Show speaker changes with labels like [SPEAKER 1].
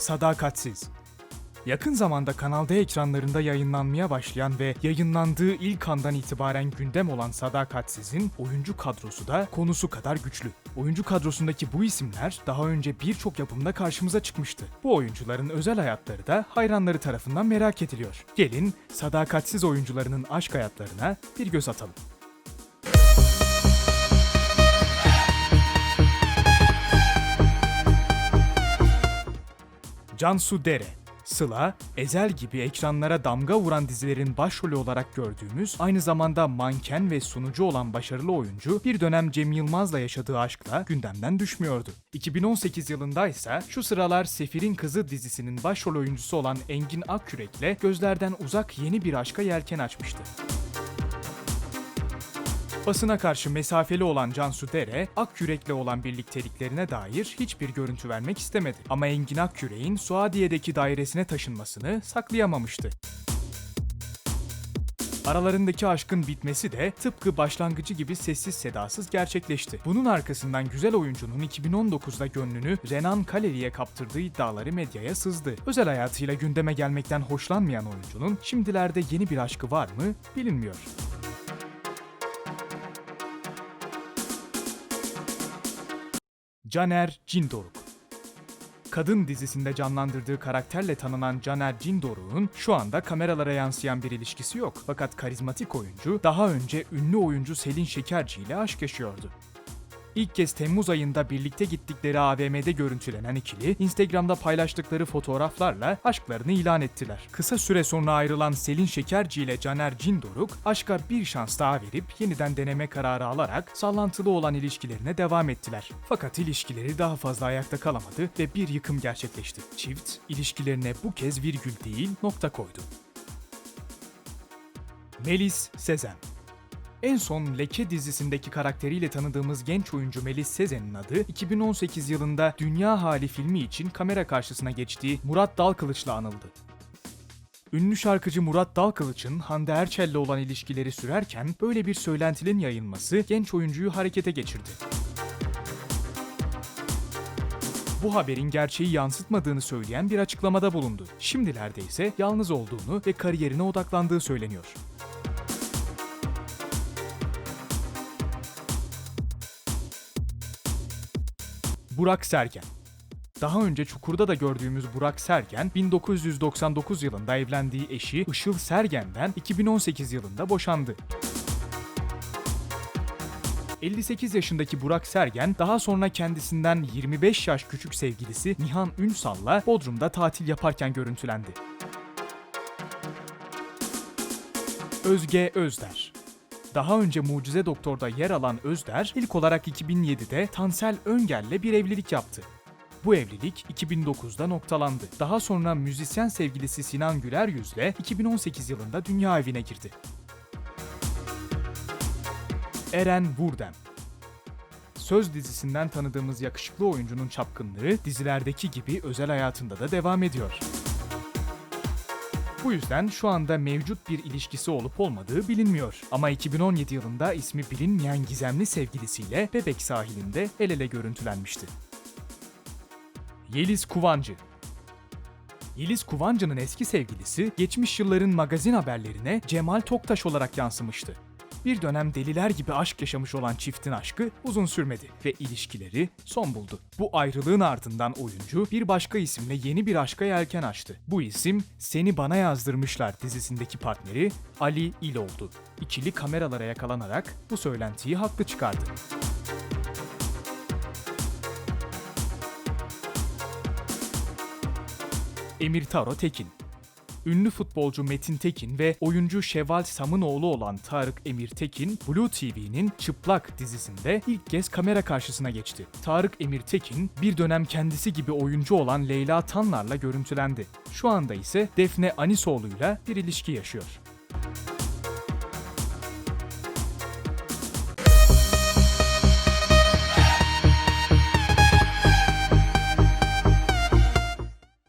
[SPEAKER 1] Sadakatsiz. Yakın zamanda Kanal D ekranlarında yayınlanmaya başlayan ve yayınlandığı ilk andan itibaren gündem olan Sadakatsiz'in oyuncu kadrosu da konusu kadar güçlü. Oyuncu kadrosundaki bu isimler daha önce birçok yapımda karşımıza çıkmıştı. Bu oyuncuların özel hayatları da hayranları tarafından merak ediliyor. Gelin sadakatsiz oyuncularının aşk hayatlarına bir göz atalım. Cansu Dere Sıla, Ezel gibi ekranlara damga vuran dizilerin başrolü olarak gördüğümüz, aynı zamanda manken ve sunucu olan başarılı oyuncu bir dönem Cem Yılmaz'la yaşadığı aşkla gündemden düşmüyordu. 2018 yılında ise şu sıralar Sefir'in Kızı dizisinin başrol oyuncusu olan Engin Akkürek'le gözlerden uzak yeni bir aşka yelken açmıştı. Basına karşı mesafeli olan Cansu Dere, Akyürek'le olan birlikteliklerine dair hiçbir görüntü vermek istemedi. Ama Engin Akyürek'in Suadiye'deki dairesine taşınmasını saklayamamıştı. Aralarındaki aşkın bitmesi de tıpkı başlangıcı gibi sessiz sedasız gerçekleşti. Bunun arkasından güzel oyuncunun 2019'da gönlünü Renan Kaleli'ye kaptırdığı iddiaları medyaya sızdı. Özel hayatıyla gündeme gelmekten hoşlanmayan oyuncunun şimdilerde yeni bir aşkı var mı bilinmiyor. Caner Cindoruk Kadın dizisinde canlandırdığı karakterle tanınan Caner Cindoruk'un şu anda kameralara yansıyan bir ilişkisi yok. Fakat karizmatik oyuncu daha önce ünlü oyuncu Selin Şekerci ile aşk yaşıyordu. İlk kez Temmuz ayında birlikte gittikleri AVM'de görüntülenen ikili, Instagram'da paylaştıkları fotoğraflarla aşklarını ilan ettiler. Kısa süre sonra ayrılan Selin Şekerci ile Caner Cindoruk, aşka bir şans daha verip yeniden deneme kararı alarak sallantılı olan ilişkilerine devam ettiler. Fakat ilişkileri daha fazla ayakta kalamadı ve bir yıkım gerçekleşti. Çift, ilişkilerine bu kez virgül değil nokta koydu. Melis Sezen en son Leke dizisindeki karakteriyle tanıdığımız genç oyuncu Melis Sezen'in adı 2018 yılında Dünya Hali filmi için kamera karşısına geçtiği Murat Dalkılıç'la anıldı. Ünlü şarkıcı Murat Dalkılıç'ın Hande Erçel'le olan ilişkileri sürerken böyle bir söylentinin yayılması genç oyuncuyu harekete geçirdi. Bu haberin gerçeği yansıtmadığını söyleyen bir açıklamada bulundu. Şimdilerde ise yalnız olduğunu ve kariyerine odaklandığı söyleniyor. Burak Sergen. Daha önce Çukur'da da gördüğümüz Burak Sergen, 1999 yılında evlendiği eşi Işıl Sergen'den 2018 yılında boşandı. 58 yaşındaki Burak Sergen daha sonra kendisinden 25 yaş küçük sevgilisi Nihan Ünsal'la Bodrum'da tatil yaparken görüntülendi. Özge Özder daha önce Mucize Doktor'da yer alan Özder, ilk olarak 2007'de Tansel Öngel'le bir evlilik yaptı. Bu evlilik 2009'da noktalandı. Daha sonra müzisyen sevgilisi Sinan Güler Yüz'le 2018 yılında dünya evine girdi. Eren Vurdem Söz dizisinden tanıdığımız yakışıklı oyuncunun çapkınlığı dizilerdeki gibi özel hayatında da devam ediyor. Bu yüzden şu anda mevcut bir ilişkisi olup olmadığı bilinmiyor. Ama 2017 yılında ismi bilinmeyen gizemli sevgilisiyle Bebek sahilinde el ele görüntülenmişti. Yeliz Kuvancı Yeliz Kuvancı'nın eski sevgilisi geçmiş yılların magazin haberlerine Cemal Toktaş olarak yansımıştı. Bir dönem deliler gibi aşk yaşamış olan çiftin aşkı uzun sürmedi ve ilişkileri son buldu. Bu ayrılığın ardından oyuncu bir başka isimle yeni bir aşka yelken açtı. Bu isim Seni Bana Yazdırmışlar dizisindeki partneri Ali İl oldu. İkili kameralara yakalanarak bu söylentiyi haklı çıkardı. Emir Taro Tekin Ünlü futbolcu Metin Tekin ve oyuncu Şevval Sam'ın oğlu olan Tarık Emir Tekin, Blue TV'nin Çıplak dizisinde ilk kez kamera karşısına geçti. Tarık Emir Tekin, bir dönem kendisi gibi oyuncu olan Leyla Tanlar'la görüntülendi. Şu anda ise Defne Anisoğlu'yla bir ilişki yaşıyor.